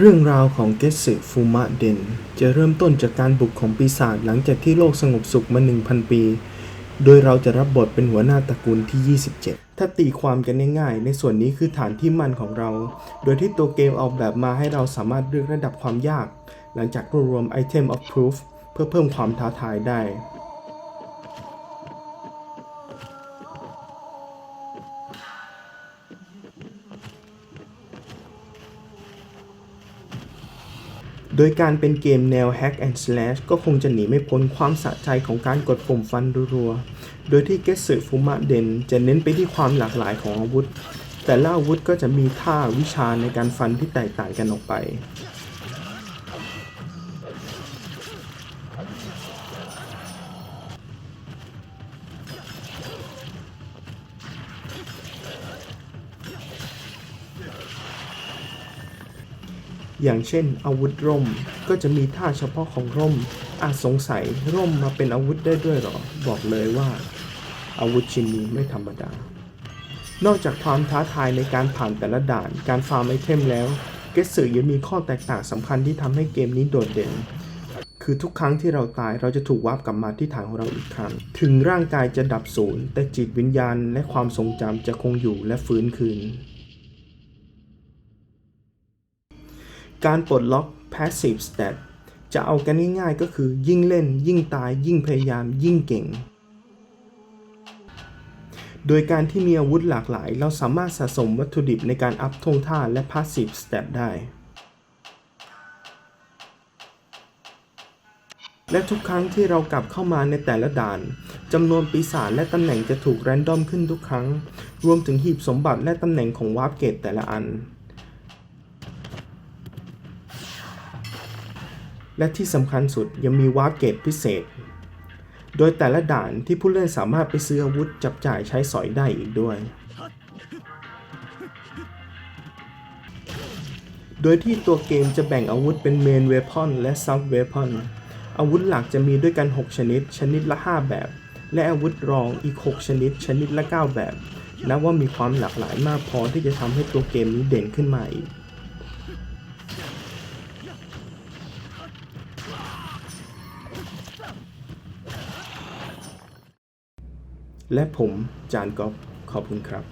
เรื่องราวของเกสึฟูมะเดนจะเริ่มต้นจากการบุกของปีศาจหลังจากที่โลกสงบสุขมา 1,000 ปี โดยเราจะรับบทเป็นหัวหน้าตระกูลที่ 27 ถ้าตีความกันง่ายๆ ในส่วนนี้คือฐานที่มั่นของเรา โดยที่ตัวเกมออกแบบมาให้เราสามารถเลือกระดับความยาก หลังจากรวบรวมไอเทม of proof เพื่อเพิ่มความท้าทายได้ โดยการเป็นเกมแนว Hack and Slash ก็คงจะหนีไม่พ้นความสะใจของการกดปุ่มฟันรัวๆ โดยที่เกสึฟุมะเดนจะเน้นไปที่ความหลากหลายของอาวุธ แต่ละอาวุธก็จะมีท่าวิชาในการฟันที่แตกต่างกันออกไป อย่างเช่น อาวุธร่มก็จะมีท่าเฉพาะของร่ม อาจสงสัยร่มมาเป็นอาวุธได้ด้วยหรอ บอกเลยว่า อาวุธชิ้นนี้ไม่ธรรมดา นอกจากความท้าทายในการผ่านแต่ละด่าน การฟาร์มไอเทมแล้วเกสสึยังมีข้อแตกต่างสำคัญที่ทำให้เกมนี้โดดเด่น คือทุกครั้งที่เราตายเราจะถูกวาร์ปกลับมาที่ฐานของเราอีกครั้ง ถึงร่างกายจะดับสูญแต่จิตวิญญาณและความทรงจำจะคงอยู่และฟื้นคืน การปลดล็อก Passive Stat จะเอากันง่ายๆก็คือยิ่งเล่น ยิ่งตายยิ่งพยายามยิ่งเก่ง โดยการที่มีอาวุธหลากหลาย เราสามารถสะสมวัตถุดิบในการอัพธงท่าและ Passive Stat ได้ และทุกครั้งที่เรากลับเข้ามาในแต่ละด่านจำนวนปีศาจและตำแหน่งจะถูกแรนดอมขึ้นทุกครั้ง รวมถึงหีบสมบัติและตำแหน่งของวาร์ปเกตแต่ละอัน และที่สำคัญสุดยังมีวาร์ปเกตพิเศษ โดยแต่ละด่านที่ผู้เล่นสามารถไปซื้ออาวุธจับจ่ายใช้สอยได้อีกด้วย โดยที่ตัวเกมจะแบ่งอาวุธเป็นเมนเวพอนและซับเวพอนอาวุธหลักจะมีด้วยกัน 6 ชนิด ชนิดละ 5 แบบ และอาวุธรองอีก 6 ชนิด ชนิดละ 9 แบบนับว่ามีความหลากหลายมากพอที่จะทำให้ตัวเกมนี้เด่นขึ้นมาอีก และผมจานกอฟขอบคุณครับ